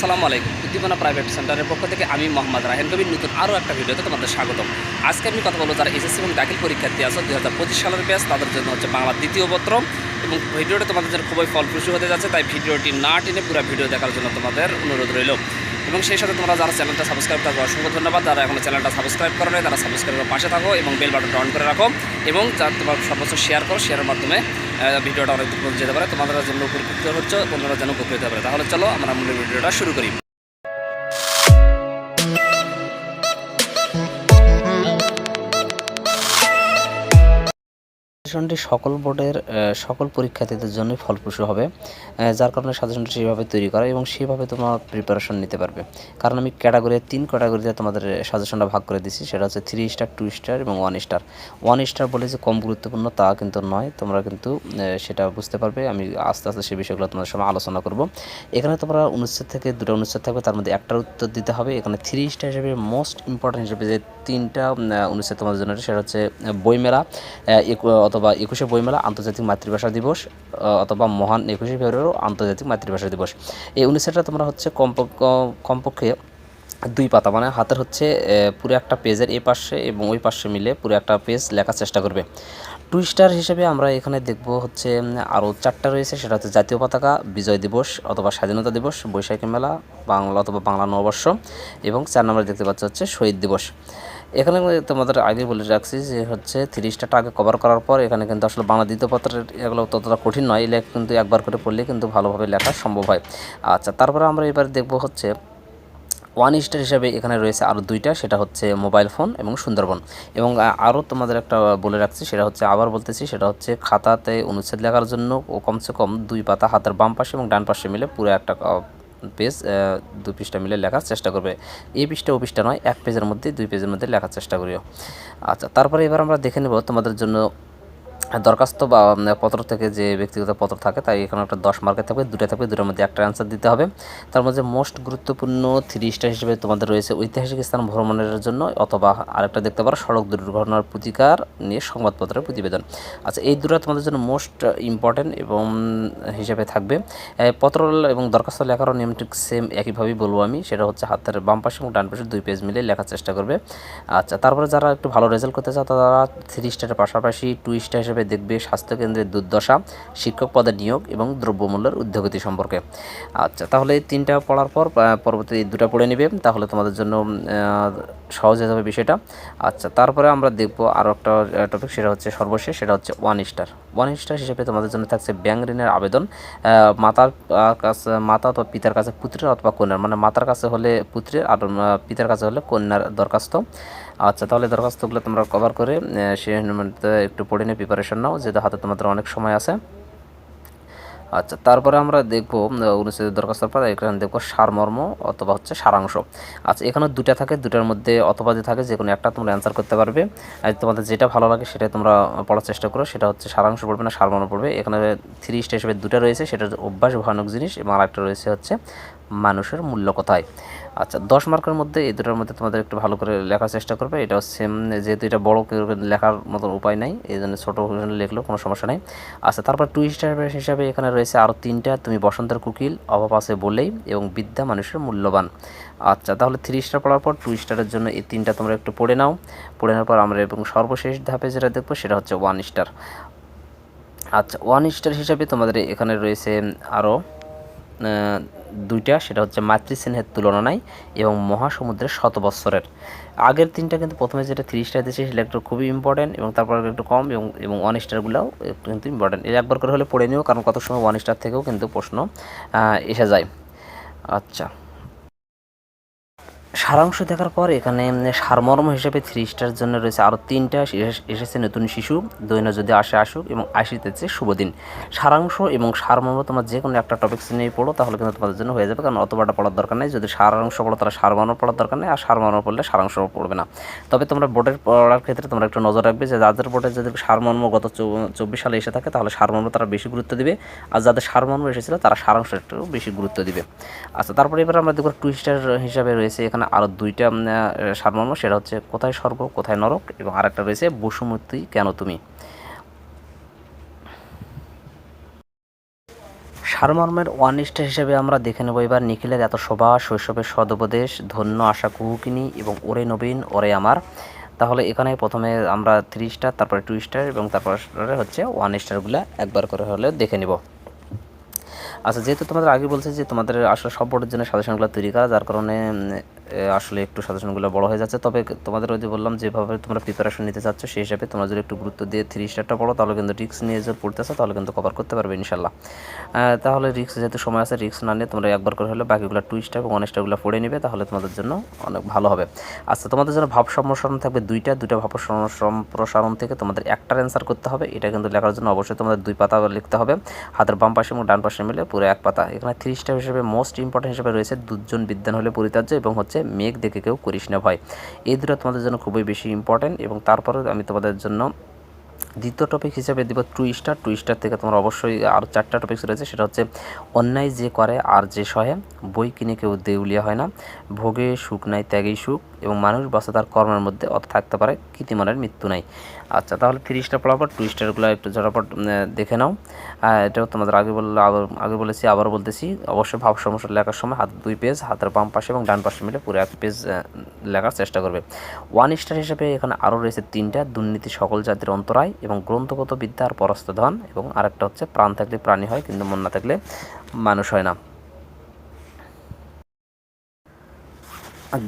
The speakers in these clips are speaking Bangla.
আসসালামু আলাইকুম। উদ্দীপনা প্রাইভেট সেন্টারের পক্ষ থেকে আমি মোহাম্মদ রাহেন কবির নতুন আরও একটা ভিডিওতে তোমাদের স্বাগতম। আজকে আমি কথা বলব যারা এসএসসি এবং দাখিল পরীক্ষার্থী আছে দু হাজার পঁচিশ সালের ব্যাস তাদের জন্য হচ্ছে বাংলার দ্বিতীয় পত্র এবং ভিডিওটা তোমাদের জন্য খুবই ফলপ্রসূ হতে যাচ্ছে, তাই ভিডিওটি না টেনে পুরো ভিডিও দেখার জন্য তোমাদের অনুরোধ রইল। এবং সেই সাথে তোমরা যারা চ্যানেলটা সাবস্ক্রাইব থাকো অসংখ্য ধন্যবাদ। যারা এখন চ্যানেলটা সাবস্ক্রাইব করো নাই, তারা সাবস্ক্রাইবের পাশে থাকো এবং বেল বাটনটা অন করে রাখো এবং যারা তোমার সর্বোচ্চ শেয়ার করো শেয়ারের মাধ্যমে ভিডিওটা অনেক দূর যেতে পারে। তোমাদের জন্য উপকৃত হচ্ছে, অন্যরা যেন উপকৃত পারে। তাহলে চলো আমরা মূল ভিডিওটা শুরু করি। সাজেশনটি সকল বোর্ডের সকল পরীক্ষার্থীদের জন্যই ফলপ্রসূ হবে যার কারণে সাজেশনটি সেইভাবে তৈরি করা এবং সেইভাবে তোমার প্রিপারেশন নিতে পারবে। কারণ আমি ক্যাটাগরি তিন ক্যাটাগরিতে তোমাদের সাজেশনটা ভাগ করে দিচ্ছি সেটা হচ্ছে থ্রি স্টার টু স্টার এবং ওয়ান স্টার ওয়ান স্টার বলে যে কম গুরুত্বপূর্ণ তা কিন্তু নয়, তোমরা কিন্তু সেটা বুঝতে পারবে। আমি আস্তে আস্তে সেই বিষয়গুলো তোমাদের সঙ্গে আলোচনা করব। এখানে তোমরা অনুচ্ছেদ থেকে দুটো অনুচ্ছেদ থাকবে, তার মধ্যে একটার উত্তর দিতে হবে। এখানে থ্রি স্টার হিসেবে মোস্ট ইম্পর্টেন্ট হিসেবে যে তিনটা অনুচ্ছেদ তোমাদের জন্য সেটা হচ্ছে বইমেলা একু- অথবা একুশে বইমেলা আন্তর্জাতিক মাতৃভাষা দিবস অথবা মহান একুশে ফেব্রুয়ারি আন্তর্জাতিক মাতৃভাষা দিবস। এই অনুচ্ছেদটা তোমরা হচ্ছে কমপক্ষ কমপক্ষে দুই পাতা মানে হাতের হচ্ছে পুরো একটা পেজের এই পাশে এবং ওই পাশে মিলে পুরো একটা পেজ লেখার চেষ্টা করবে। টু স্টার হিসেবে আমরা এখানে দেখব হচ্ছে আরও চারটা রয়েছে, সেটা হচ্ছে জাতীয় পতাকা, বিজয় দিবস অথবা স্বাধীনতা দিবস, বৈশাখী মেলা, বাংলা অথবা বাংলা নববর্ষ এবং চার নম্বরে দেখতে পাচ্ছ হচ্ছে শহীদ দিবস। এখানে তোমাদের আগে বলে রাখছি যে হচ্ছে স্টারটা আগে কভার করার পর এখানে কিন্তু আসলে বাংলা দ্বিতীয় পত্রের এগুলো ততটা কঠিন নয়, এগুলো কিন্তু একবার করে পড়লে কিন্তু ভালোভাবে লেখা সম্ভব হয়। আচ্ছা তারপরে আমরা এবার দেখব হচ্ছে ওয়ান স্টার হিসাবে এখানে রয়েছে আরও দুইটা, সেটা হচ্ছে মোবাইল ফোন এবং সুন্দরবন। এবং আরও তোমাদের একটা বলে রাখছি, সেটা হচ্ছে আবার বলতেছি, সেটা হচ্ছে খাতাতে অনুচ্ছেদ লেখার জন্য ও কমসে কম দুই পাতা হাতের বাম পাশে এবং ডান পাশে মিলে পুরো একটা পেজ দু পৃষ্ঠা মিলে লেখার চেষ্টা করবে। এই পৃষ্ঠা, ও পৃষ্ঠা নয়, এক পেজের মধ্যে, দুই পেজের মধ্যে লেখার চেষ্টা করিও। আচ্ছা তারপরে এবার আমরা দেখে নেব তোমাদের জন্য দরখাস্ত বা পত্র থেকে যে ব্যক্তিগত পত্র থাকে, তাই এখানে একটা দশ মার্কের থাকবে দুটো থাকবে দুটোর মধ্যে একটা অ্যান্সার দিতে হবে। তার মধ্যে মোস্ট গুরুত্বপূর্ণ থ্রি স্টার হিসেবে তোমাদের রয়েছে ঐতিহাসিক স্থান ভ্রমণের জন্য, অথবা আরেকটা দেখতে পারো, সড়ক দুর্ঘটনার প্রতিকার নিয়ে সংবাদপত্রের প্রতিবেদন। আচ্ছা এই দুটো তোমাদের জন্য মোস্ট ইম্পর্টেন্ট এবং হিসেবে থাকবে। পত্র এবং দরখাস্ত লেখারও নিয়ম ঠিক সেম একইভাবেই বলব আমি, সেটা হচ্ছে হাতের বাম পাশে এবং ডান পাশে দুই পেজ মিলে লেখার চেষ্টা করবে। আচ্ছা তারপরে যারা একটু ভালো রেজাল্ট করতে চাও, তারা থ্রি স্টারের পাশাপাশি টু স্টার হিসেবে দেখবে স্বাস্থ্যকেন্দ্রের দুর্দশা, শিক্ষক পদের নিয়োগ এবং দ্রব্যমূল্যের ঊর্ধ্বগতি সম্পর্কে। আচ্ছা তাহলে তিনটা পড়ার পর পরবর্তী দুটো পড়ে নেবে। তাহলে তোমাদের জন্য সহজ হয়ে যাবে বিষয়টা। আচ্ছা তারপরে আমরা দেখব আরও একটা টপিক সেটা হচ্ছে সর্বশেষ, সেটা হচ্ছে ওয়ান স্টার ওয়ান স্টার হিসেবে তোমাদের জন্য থাকছে ব্যাংক ঋণের আবেদন। মাতার কাছে, মাতা অথবা পিতার কাছে পুত্রের অথবা কন্যার। মানে মাতার কাছে হলে পুত্রের, আর পিতার কাছে হলে কন্যার দরখাস্ত। আচ্ছা তাহলে দরখাস্তগুলো তোমরা কভার করে সেই একটু পড়ে নিয়ে প্রিপারেশন নাও, যেহেতু হাতে তোমাদের অনেক সময় আছে। আচ্ছা তারপরে আমরা দেখব অনুচ্ছেদের দরখাস্তের পর এখানে দেখব সারমর্ম অথবা হচ্ছে সারাংশ। আচ্ছা এখানে দুটা থাকে দুটার মধ্যে অথবা যে থাকে, যে কোনো একটা তোমরা অ্যান্সার করতে পারবে। আর তোমাদের যেটা ভালো লাগে সেটাই তোমরা পড়ার চেষ্টা করো, সেটা হচ্ছে সারাংশ পড়বে না, সারমর্ম পড়বে। এখানে থ্রি স্টার হিসেবে দুটা রয়েছে, সেটা অভ্যাস ভয়ানক জিনিস এবং আরেকটা রয়েছে হচ্ছে মানুষের মূল্য কোথায়। আচ্ছা দশ মার্কের মধ্যে এই দুটোর মধ্যে তোমাদের একটু ভালো করে লেখার চেষ্টা করবে। এটা সেম যেহেতু এটা বড় লেখার মতন উপায় নাই এই জন্য ছোটো লিখলেও কোনো সমস্যা নেই। আচ্ছা তারপর টু স্টার হিসাবে এখানে রয়েছে আরও তিনটা, তুমি বসন্তের কুকিল, অভাব আছে বলেই, এবং বিদ্যা মানুষের মূল্যবান। আচ্ছা তাহলে থ্রি স্টার পড়ার পর টু স্টারের জন্য এই তিনটা তোমরা একটু পড়ে নাও। পড়ে নেওয়ার পর আমরা এবং সর্বশেষ ধাপে যেটা দেখব সেটা হচ্ছে ওয়ান স্টার আচ্ছা ওয়ান স্টার হিসাবে তোমাদের এখানে রয়েছে আরও দুইটা, সেটা হচ্ছে মাতৃসেনের তুলনায় এবং মহাসমুদ্রের শত বৎসরের। আগের তিনটা কিন্তু প্রথমে যেটা স্টার দিয়েছে, সেটা একটু খুবই ইম্পর্টেন্ট এবং তারপর একটু কম এবং এবং ওয়ান স্টারগুলোও একটু কিন্তু ইম্পর্টেন্ট এই একবার করে হলে পড়ে নিও, কারণ কত সময় ওয়ান স্টার থেকেও কিন্তু প্রশ্ন এসে যায়। আচ্ছা। সারাংশ দেখার পর এখানে সারমর্ম হিসেবে থ্রি স্টার জন্য রয়েছে আরও তিনটা এসেছে নতুন শিশু দৈন যদি আসে, আসুক এবং আসিতেছে, শুভদিন। সারাংশ এবং সারমর্ম তোমার যে কোনো একটা টপিক্স নিয়ে পড়ো, তাহলে কিন্তু তোমাদের জন্য হয়ে যাবে, কারণ অতবাটা পড়ার দরকার নেই। যদি সারাংশ পড়ো তারা সারমর্ম পড়ার দরকার নেই, আর সারমর্ম পড়লে সারাংশ পড়বে না। তবে তোমরা বোর্ডের পড়ার ক্ষেত্রে তোমরা একটু নজর রাখবে যে, যাদের বোর্ডে যদি সারমর্ম গত চব্বিশ সালে এসে থাকে, তাহলে সারমর্ম তারা বেশি গুরুত্ব দিবে, আর যাদের সারমর্ম এসেছিল, তারা সারাংশ একটু বেশি গুরুত্ব দিবে। আচ্ছা তারপরে এবার আমরা দেখব টু স্টার হিসাবে রয়েছে, এখানে আরও দুইটা সারমর্ম। সেটা হচ্ছে, কোথায় স্বর্গ, কোথায় নরক? এবং আরেকটা রয়েছে, বসুমতী কেন তুমি? সারমর্মের স্টার হিসেবে আমরা দেখে নেব এবার নিখিলের এত সভা শৈশবের সদুপদেশ, ধন্য, আশা কুহুকিনী এবং ওরে নবীন, ওরে আমার। তাহলে এখানে প্রথমে আমরা থ্রি স্টার তারপরে টু স্টার এবং তারপরে হচ্ছে ওয়ান স্টারগুলো একবার করে হলে দেখে নেব। আচ্ছা যেহেতু তোমাদের আগে বলছে যে তোমাদের আসলে সব বোর্ডের জন্য সাজেশনগুলো তৈরি করা, যার কারণে আসলে একটু সাজেশনগুলো বড় হয়ে যাচ্ছে। তবে তোমাদের ওই যে বললাম, যেভাবে তোমরা প্রিপারেশন নিতে চাচ্ছ, সেই হিসাবে তোমরা যদি একটু গুরুত্ব দিয়ে থ্রি স্টারটা পড়ো, তাহলে কিন্তু রিক্স নিয়ে যদি পড়তেছো, তাহলে কিন্তু কভার করতে পারবে ইনশাল্লাহ তাহলে রিক্স যেহেতু সময় আছে রিক্স না নিয়ে তোমরা একবার করে হলে বাকিগুলো টু স্টার এবং ওয়ান স্টারগুলো পড়ে নিবে, তাহলে তোমাদের জন্য অনেক ভালো হবে। আচ্ছা তোমাদের জন্য ভাব সম্প্রসারণ থাকবে দুইটা দুইটা ভাব সম্প্রসারণ থেকে তোমাদের একটার অ্যান্সার করতে হবে। এটা কিন্তু লেখার জন্য অবশ্যই তোমাদের দুই পাতা লিখতে হবে। হাতের বাম পাশে এবং ডান পাশে মিলে পুরো এক পাতা। এখানে থ্রি স্টার হিসেবে মোস্ট ইম্পর্টেন্ট হিসেবে রয়েছে দুজন বিদ্যান হলে পরিতার্য এবং হচ্ছে মেঘ দেখে কেউ করিস না ভয় এই দুটো তোমাদের জন্য খুবই বেশি ইম্পর্ট্যান্ট এবং তারপরে আমি তোমাদের জন্য দ্বিতীয় টপিক হিসেবে দিব টু স্টার টু স্টার থেকে তোমার অবশ্যই আরও চারটা টপিক্স রয়েছে, সেটা হচ্ছে অন্যায় যে করে আর যে সহে, বই কিনে কেউ দেউলিয়া হয় না, ভোগে সুখ নাই, ত্যাগেই সুখ, এবং মানুষ বাসা তার কর্মের মধ্যে অত থাকতে পারে কীর্তিমানের মৃত্যু নাই। আচ্ছা তাহলে থ্রি স্টার পড়ার পর টু স্টারগুলো একটু ঝটাপট দেখে নাও। এটাও তোমাদের আগে বললে, আবার, আগে বলেছি, আবারও বলতেছি। অবশ্যই ভাব সমস্যা লেখার সময় হাত দুই পেজ হাতের বাম পাশে এবং ডান পাশে মিলে পুরো এক পেজ লেখার চেষ্টা করবে। ওয়ান স্টার হিসেবে এখানে আরও রয়েছে তিনটা, দুর্নীতি সকল জাতির অন্তরায় এবং গ্রন্থগত বিদ্যা আর ধন এবং আরেকটা হচ্ছে প্রাণ থাকলে প্রাণী হয়, কিন্তু মন না থাকলে মানুষ হয় না।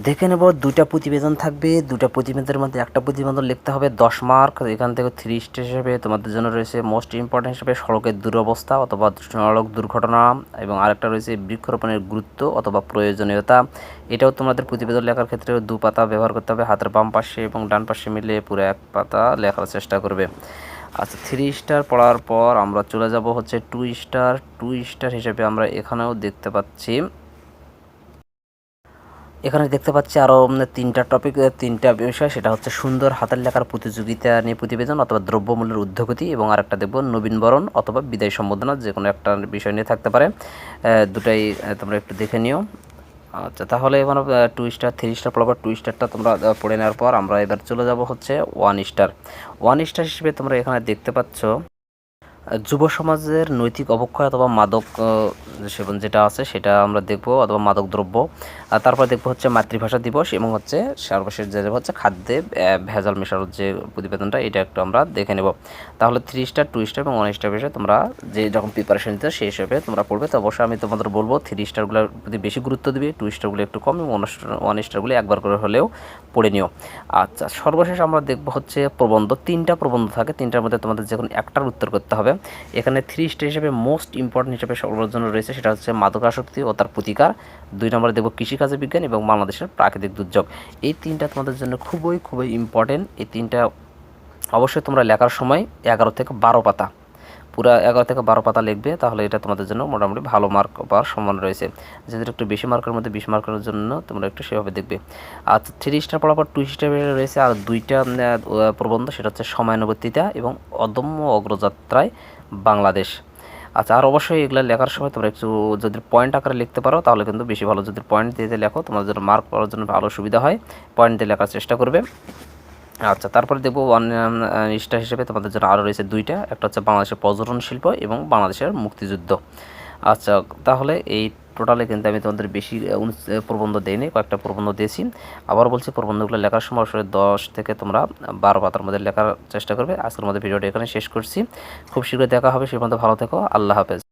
দেখে নেব দুটা প্রতিবেদন থাকবে দুটা প্রতিবেদনের মধ্যে একটা প্রতিবেদন লিখতে হবে, দশ মার্ক, এখান থেকে থ্রি স্টার হিসেবে তোমাদের জন্য রয়েছে মোস্ট ইম্পর্টেন্ট হিসেবে সড়কের দুরবস্থা অথবা সড়ক দুর্ঘটনা এবং আরেকটা রয়েছে বৃক্ষরোপণের গুরুত্ব অথবা প্রয়োজনীয়তা। এটাও তোমাদের প্রতিবেদন লেখার ক্ষেত্রে দু পাতা ব্যবহার করতে হবে, হাতের বাম পাশে এবং ডান পাশে মিলে পুরো এক পাতা লেখার চেষ্টা করবে। আচ্ছা থ্রি স্টার পড়ার পর আমরা চলে যাব হচ্ছে টু স্টার টু স্টার হিসেবে আমরা এখানেও দেখতে পাচ্ছি। এখানে দেখতে পাচ্ছি আরও তিনটা টপিক তিনটা বিষয়। সেটা হচ্ছে সুন্দর হাতের লেখার প্রতিযোগিতা নিয়ে প্রতিবেদন অথবা দ্রব্যমূল্যের উদ্যোগতি এবং আরেকটা দেখব নবীনবরণ অথবা বিদায় সম্বোধনা যে কোনো একটা বিষয় নিয়ে থাকতে পারে। দুটাই তোমরা একটু দেখে নিও। আচ্ছা তাহলে এবার টু স্টার থ্রি স্টার পড়াবার টু স্টারটা তোমরা পড়ে নেওয়ার পর আমরা এবার চলে যাব হচ্ছে ওয়ান স্টার ওয়ান স্টার হিসেবে তোমরা এখানে দেখতে পাচ্ছ যুব সমাজের নৈতিক অবক্ষয় অথবা মাদক সেবন যেটা আছে সেটা আমরা দেখব, অথবা মাদক দ্রব্য। আর তারপর দেখব হচ্ছে মাতৃভাষা দিবস এবং হচ্ছে সর্বশেষ যে হচ্ছে খাদ্যে ভেজাল মেশানোর যে প্রতিবেদনটা, এটা একটু আমরা দেখে নেব। তাহলে থ্রি স্টার টু স্টার এবং ওয়ান স্টার বিষয়ে তোমরা যে যখন প্রিপারেশন নিতে সেই হিসেবে তোমরা পড়বে। তো অবশ্যই আমি তোমাদের বলব থ্রি স্টারগুলোর প্রতি বেশি গুরুত্ব দিবে টু স্টারগুলো একটু কম এবং ওয়ান স্টারগুলো একবার করে হলেও পড়ে নিও। আচ্ছা সর্বশেষ আমরা দেখব হচ্ছে প্রবন্ধ। তিনটা প্রবন্ধ থাকে, তিনটার মধ্যে তোমাদের যে কোনো একটার উত্তর করতে হবে। এখানে থ্রি স্টার হিসেবে মোস্ট ইম্পর্টেন্ট হিসেবে সবার জন্য রয়েছে সেটা হচ্ছে মাদকাসক্তি ও তার প্রতিকার। দুই নম্বরে দেখব কৃষিকাজে বিজ্ঞান এবং বাংলাদেশের প্রাকৃতিক দুর্যোগ। এই তিনটা তোমাদের জন্য খুবই খুবই ইম্পর্টেন্ট এই তিনটা অবশ্যই তোমরা লেখার সময় এগারো থেকে বারো পাতা। পুরো এগারো থেকে বারো পাতা লিখবে, তাহলে এটা তোমাদের জন্য মোটামুটি ভালো মার্ক পাওয়ার সম্ভাবনা রয়েছে। যেহেতু একটু বেশি মার্কের মধ্যে, বিশ মার্কের জন্য তোমরা একটু সেভাবে দেখবে। আর থ্রি স্টার পড়ার পর টু স্টার রয়েছে আর দুইটা প্রবন্ধ, সেটা হচ্ছে সময়ানুবর্তিতা এবং অদম্য অগ্রযাত্রায় বাংলাদেশ। আচ্ছা আর অবশ্যই এগুলো লেখার সময় তোমরা একটু যদি পয়েন্ট আকারে লিখতে পারো, তাহলে কিন্তু বেশি ভালো। যদি পয়েন্ট দিয়ে লেখো, তোমাদের জন্য মার্ক পাওয়ার জন্য ভালো সুবিধা হয়। পয়েন্ট দিয়ে লেখার চেষ্টা করবে। আচ্ছা তারপরে দেখব ওয়ান স্টার হিসেবে তোমাদের জন্য আরও রয়েছে দুইটা। একটা হচ্ছে বাংলাদেশের পর্যটন শিল্প এবং বাংলাদেশের মুক্তিযুদ্ধ। আচ্ছা তাহলে এই টোটালে কিন্তু আমি তোমাদের বেশি প্রবন্ধ দিইনি, কয়েকটা প্রবন্ধ দিয়েছি। আবার বলছি, প্রবন্ধগুলো লেখার সময় আসলে দশ থেকে তোমরা বারো পাতার মধ্যে লেখার চেষ্টা করবে। আজকের মধ্যে ভিডিওটা এখানে শেষ করছি। খুব শীঘ্রই দেখা হবে, সেই মধ্যে ভালো থেকো, আল্লাহ হাফেজ।